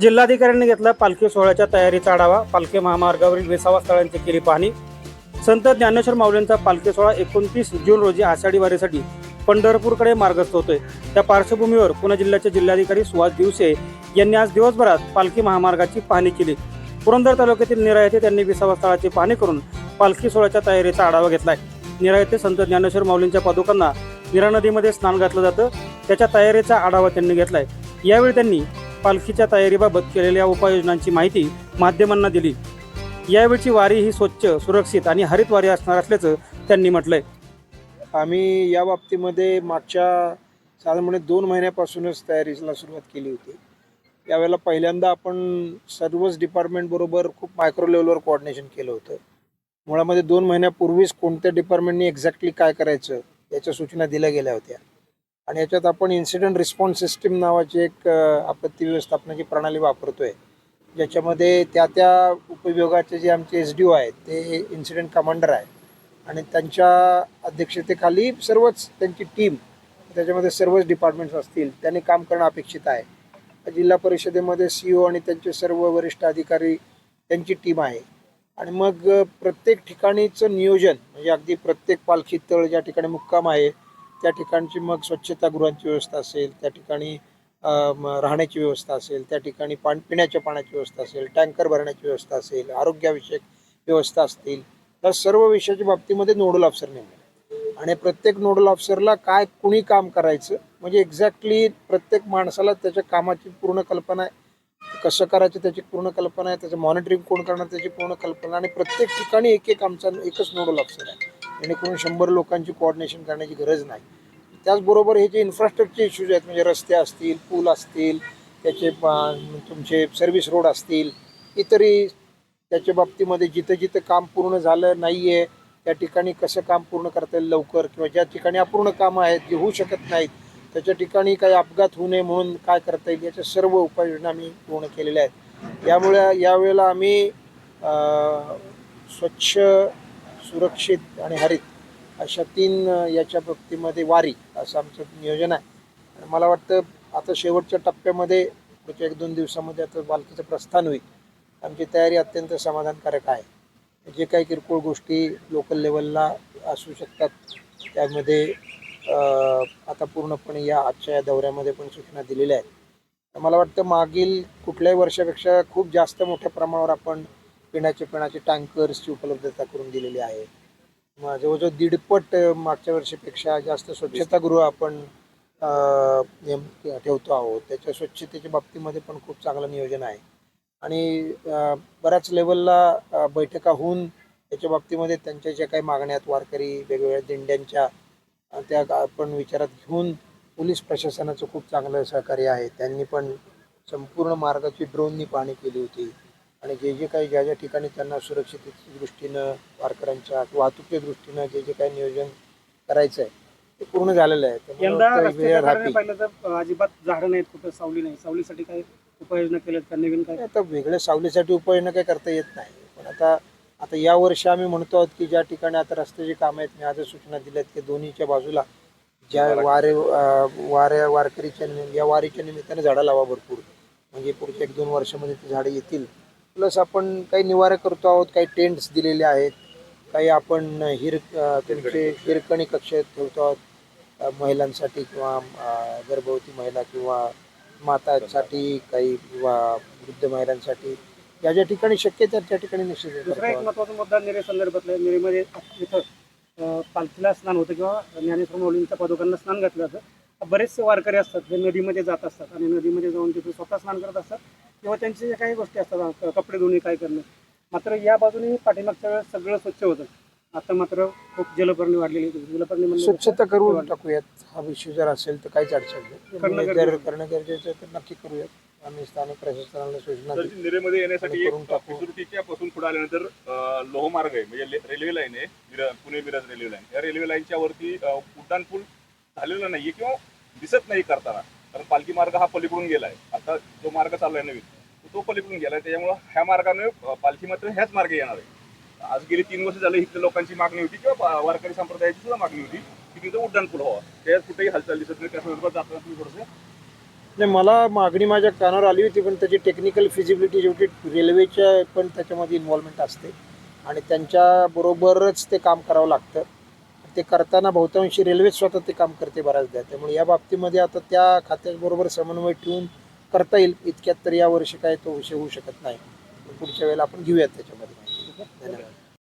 जिल्हाधिकाऱ्यांनी घेतला पालखी सोहळ्याच्या तयारीचा आढावा. पालखी महामार्गावरील विसावा स्थळांची केली पाहणी. संत ज्ञानेश्वर माऊलींचा पालखी सोहळा एकोणतीस जून रोजी आषाढी वारीसाठी पंढरपूरकडे मार्गस्थ होतोय. त्या पार्श्वभूमीवर पुणे जिल्ह्याचे जिल्हाधिकारी सुहास दिवसे यांनी आज दिवसभरात पालखी महामार्गाची पाहणी केली. पुरंदर तालुक्यातील निरा येथे त्यांनी विसावा स्थळाची पाहणी करून पालखी सोहळ्याच्या तयारीचा आढावा घेतलाय. निरा येथे संत ज्ञानेश्वर माऊलींच्या पादुकांना निरा नदीमध्ये स्नान घातलं जातं. त्याच्या तयारीचा आढावा त्यांनी घेतलाय. यावेळी त्यांनी पालखीच्या तयारीबाबत केलेल्या उपाययोजनांची माहिती माध्यमांना दिली. यावेळची वारी ही स्वच्छ सुरक्षित आणि हरित वारी असणार असल्याचं त्यांनी म्हटलंय. आम्ही या बाबतीमध्ये मागच्या साधारणपणे दोन महिन्यापासूनच तयारीला सुरुवात केली होती. यावेळेला पहिल्यांदा आपण सर्वच डिपार्टमेंटबरोबर खूप मायक्रो लेवलवर कोऑर्डिनेशन केलं होतं. मुळामध्ये दोन महिन्यापूर्वीच कोणत्या डिपार्टमेंटनी एक्झॅक्टली काय करायचं याच्या सूचना दिल्या गेल्या होत्या. आणि याच्यात आपण इन्सिडेंट रिस्पॉन्स सिस्टीम नावाची एक आपत्ती व्यवस्थापनाची प्रणाली वापरतोय. ज्याच्यामध्ये त्या त्या उपविभागाचे जे आमचे एस डी ओ आहेत ते इन्सिडेंट कमांडर आहे आणि त्यांच्या अध्यक्षतेखाली सर्वच त्यांची टीम त्याच्यामध्ये सर्वच डिपार्टमेंट्स असतील त्यांनी काम करणं अपेक्षित आहे. जिल्हा परिषदेमध्ये सी ओ आणि त्यांचे सर्व वरिष्ठ अधिकारी त्यांची टीम आहे. आणि मग प्रत्येक ठिकाणीचं नियोजन म्हणजे अगदी प्रत्येक पालखी तळ ज्या ठिकाणी मुक्काम आहे त्या ठिकाणची मग स्वच्छतागृहांची व्यवस्था असेल त्या ठिकाणी राहण्याची व्यवस्था असेल त्या ठिकाणी पाण पिण्याच्या पाण्याची व्यवस्था असेल टँकर भरण्याची व्यवस्था असेल आरोग्याविषयक व्यवस्था असतील या सर्व विषयाच्या बाबतीमध्ये नोडल ऑफिसर नेमले. आणि प्रत्येक नोडल ऑफिसरला काय कुणी काम करायचं म्हणजे एक्झॅक्टली प्रत्येक माणसाला त्याच्या कामाची पूर्ण कल्पना आहे. कसं करायचं त्याची पूर्ण कल्पना आहे त्याचं मॉनिटरिंग कोण करणार त्याची पूर्ण कल्पना आणि प्रत्येक ठिकाणी एक एक आमचा एकच नोडल ऑफिसर आहे. जेणेकरून शंभर लोकांची कोऑर्डिनेशन करण्याची गरज नाही. त्याचबरोबर हे जे इन्फ्रास्ट्रक्चर इश्यूज आहेत म्हणजे रस्ते असतील पूल असतील त्याचे तुमचे सर्व्हिस रोड असतील इतरही त्याच्या बाबतीमध्ये जिथं जिथं काम पूर्ण झालं नाही आहे त्या ठिकाणी कसं काम पूर्ण करता येईल लवकर किंवा ज्या ठिकाणी अपूर्ण कामं आहेत जे होऊ शकत नाहीत त्याच्या ठिकाणी काही अपघात होऊ नये म्हणून काय करता येईल याच्या सर्व उपाययोजना आम्ही पूर्ण केलेल्या आहेत. यामुळे यावेळेला आम्ही स्वच्छ सुरक्षित आणि हरित अशा तीन याच्या बाबतीमध्ये वारी असं आमचं नियोजन आहे. आणि मला वाटतं आता शेवटच्या टप्प्यामध्ये पुढच्या एक दोन दिवसामध्ये आता पालखीचं प्रस्थान होईल. आमची तयारी अत्यंत समाधानकारक आहे. जे काही किरकोळ गोष्टी लोकल लेवलला असू शकतात त्यामध्ये आता पूर्णपणे या आजच्या या दौऱ्यामध्ये पण सूचना दिलेल्या आहेत. मला वाटतं मागील कुठल्याही वर्षापेक्षा खूप जास्त मोठ्या प्रमाणावर आपण पिण्याचे पिण्याचे टँकर्सची उपलब्धता करून दिलेली आहे. जवळजवळ दीडपट मागच्या वर्षीपेक्षा जास्त स्वच्छतागृह आपण ठेवतो आहोत. त्याच्या स्वच्छतेच्या बाबतीमध्ये पण खूप चांगलं नियोजन आहे. आणि बऱ्याच लेवलला बैठका होऊन त्याच्या बाबतीमध्ये त्यांच्या ज्या काही मागण्या आहेत वारकरी वेगवेगळ्या दिंड्यांच्या त्या आपण विचारात घेऊन पोलीस प्रशासनाचं खूप चांगलं सहकार्य आहे. त्यांनी पण संपूर्ण मार्गाची ड्रोननी पाहणी केली होती. आणि जे जे काही ज्या ज्या ठिकाणी त्यांना सुरक्षितेच्या दृष्टीनं वारकऱ्यांच्या वाहतुकीच्या दृष्टीनं जे जे काही नियोजन करायचं आहे ते पूर्ण झालेलं आहे. तर अजिबात झाडं नाहीत कुठं सावली नाही. सावलीसाठी काय उपाययोजना केल्यात का? नवीन काय? आता वेगळ्या सावलीसाठी उपाययोजना काही करता येत नाही. पण आता आता या वर्षी आम्ही म्हणतो आहोत की ज्या ठिकाणी आता रस्त्याची कामं आहेत मी आजच सूचना दिल्यात की दोन्हीच्या बाजूला ज्या वारे वाऱ्या वारकरीच्या या वारीच्या निमित्ताने झाडं लावा भरपूर. म्हणजे पुढच्या एक दोन वर्षामध्ये ती झाडं येतील. प्लस आपण काही निवारा करतो आहोत काही टेंट्स दिलेले आहेत काही आपण हिर त्यांचे हिरकणी कक्ष ठेवतो आहोत महिलांसाठी किंवा गर्भवती महिला किंवा मातासाठी काही किंवा वृद्ध महिलांसाठी ज्या ज्या ठिकाणी शक्य त्या त्या ठिकाणी निश्चित दुसरा एक. महत्त्वाचा मुद्दा निरे संदर्भातला. निरेमध्ये इथं पालखीला स्नान होतं किंवा ज्ञानेश्वर माऊलींच्या पादुकांना स्नान घातलं जातं बरेचसे वारकरी असतात जे नदीमध्ये जात असतात आणि नदीमध्ये जाऊन तिथे स्वतः स्नान करत असतात किंवा त्यांचे जे काही गोष्टी असतात कपडे धुणे काय करणं मात्र या बाजूने पाठीमागच्या वेळेस सगळं स्वच्छ होतं. आता मात्र खूप जलपर्णी वाढलेली आहे. जलपर्णी म्हणजे स्वच्छता करून टाकूयात. हा विषय जर असेल तर काहीच अडचण नाही. करणं गरजेचं जर आहे. करणं गरजेचं आहे तर नक्की करूयात. आम्ही स्थानिक प्रशासनाला सूचना. निरेमध्ये येण्यासाठी पासून पुढे आल्यानंतर लोहमार्ग आहे म्हणजे रेल्वे लाईन आहे पुणे मिरज रेल्वे लाईन. या रेल्वे लाईनच्या वरती अं, उड्डाण पूल झालेला नाहीये किंवा दिसत नाही करताना. कारण पालखी मार्ग हा पलीकडून गेलाय. आता जो मार्ग चालू आहे नवीन तो पलीकडून आहे त्याच्यामुळे ह्या मार्गाने पालखी मात्र ह्याच मार्गे येणार आहे. आज गेली तीन वर्ष झाले इथल्या लोकांची मागणी होती किंवा वारकरी संप्रदायाची सुद्धा मागणी होती की तिथं उड्डाण पुढं व्हावं. त्याच्यात कुठेही हालचाल दिसत नाही. त्या संदर्भात आपल्याला तुम्ही थोडंसं नाही मला मागणी माझ्या कानावर आली होती पण त्याची टेक्निकल फिजिबिलिटी शेवटी रेल्वेच्या पण त्याच्यामध्ये इन्व्हॉल्वमेंट असते. आणि त्यांच्याबरोबरच ते काम करावं लागतं. ते करताना बहुतांशी रेल्वे स्वतः ते काम करते बऱ्याचदा. त्यामुळे या बाबतीमध्ये आता त्या खात्याबरोबर समन्वय ठेवून करता येईल इतक्यात तर या वर्षी काय तो विषय होऊ शकत नाही. पुढच्या वेळेला आपण घेऊयात त्याच्यामध्ये. धन्यवाद.